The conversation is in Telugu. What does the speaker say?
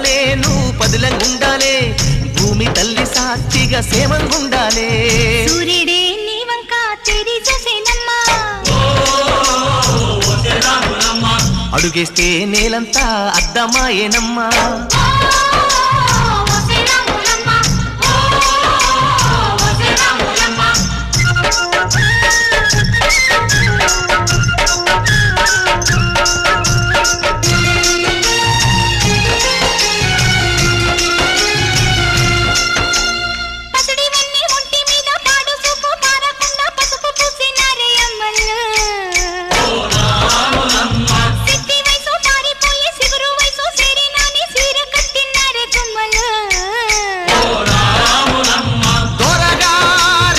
ఉండాలే నువ్వు పదులంగా ఉండాలే భూమి తల్లి సాక్షిగా సేవంగా ఉండాలే అడుగేస్తే నేలంతా అద్దమాయేనమ్మా